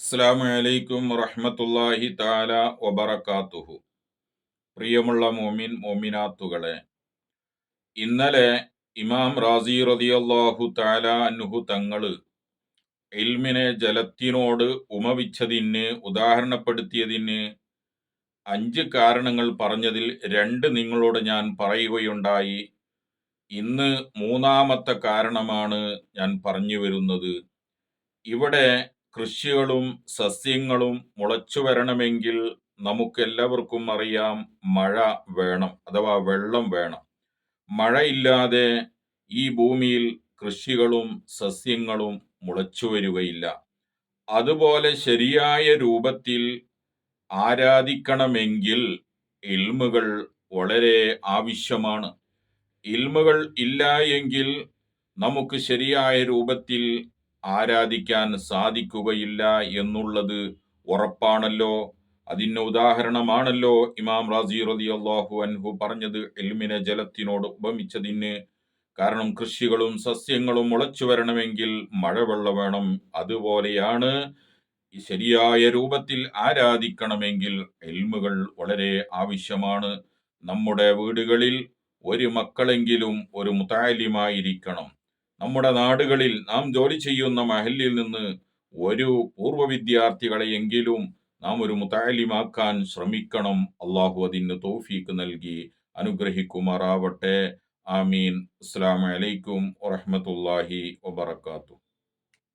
അസ്സാം വലൈക്കും വറഹമത്തല്ലാഹി താല വബറക്കാത്തുഹു പ്രിയമുള്ള മോമിൻ മോമിനാത്തുകളെ ഇന്നലെ ഇമാം റാസി റതിയല്ലാഹു താല അന്നുഹു തങ്ങൾ ഇൽമിനെ ജലത്തിനോട് ഉമവിച്ചതിന് ഉദാഹരണപ്പെടുത്തിയതിന് അഞ്ച് കാരണങ്ങൾ പറഞ്ഞതിൽ രണ്ട് നിങ്ങളോട് ഞാൻ പറയുകയുണ്ടായി. ഇന്ന് മൂന്നാമത്തെ കാരണമാണ് ഞാൻ പറഞ്ഞു വരുന്നത്. ഇവിടെ കൃഷികളും സസ്യങ്ങളും മുളച്ചു വരണമെങ്കിൽ നമുക്കെല്ലാവർക്കും അറിയാം മഴ വേണം അഥവാ വെള്ളം വേണം. മഴയില്ലാതെ ഈ ഭൂമിയിൽ കൃഷികളും സസ്യങ്ങളും മുളച്ചു വരികയില്ല അതുപോലെ ശരിയായ രൂപത്തിൽ ആരാധിക്കണമെങ്കിൽ ഇൽമുകൾ വളരെ ആവശ്യമാണ്. ഇൽമുകൾ ഇല്ല എങ്കിൽ നമുക്ക് ശരിയായ രൂപത്തിൽ ആരാധിക്കാൻ സാധിക്കുകയില്ല എന്നുള്ളത് ഉറപ്പാണല്ലോ. അതിന് ഉദാഹരണമാണല്ലോ ഇമാം റാസി റതി അള്ളാഹു അൻഹു പറഞ്ഞത് എൽമിനെ ജലത്തിനോട് ഉപമിച്ചതിന്. കാരണം കൃഷികളും സസ്യങ്ങളും മുളച്ചു വരണമെങ്കിൽ മഴവെള്ളം വേണം. അതുപോലെയാണ് ശരിയായ രൂപത്തിൽ ആരാധിക്കണമെങ്കിൽ എൽമുകൾ വളരെ ആവശ്യമാണ്. നമ്മുടെ വീടുകളിൽ ഒരു മക്കളെങ്കിലും ഒരു മുത്താലിമായിരിക്കണം നമ്മുടെ നാടുകളിൽ നാം ജോലി ചെയ്യുന്ന മഹലിൽ നിന്ന് ഒരു പൂർവ വിദ്യാർത്ഥികളെയെങ്കിലും നാം ഒരു മുത്താലിമാക്കാൻ ശ്രമിക്കണം. അള്ളാഹു അതിന് തോഫീക്ക് നൽകി അനുഗ്രഹിക്കുമാറാവട്ടെ. ആമീൻ. അസ്സാം വലൈക്കും വറഹമത്തല്ലാഹി വബർക്കാത്തു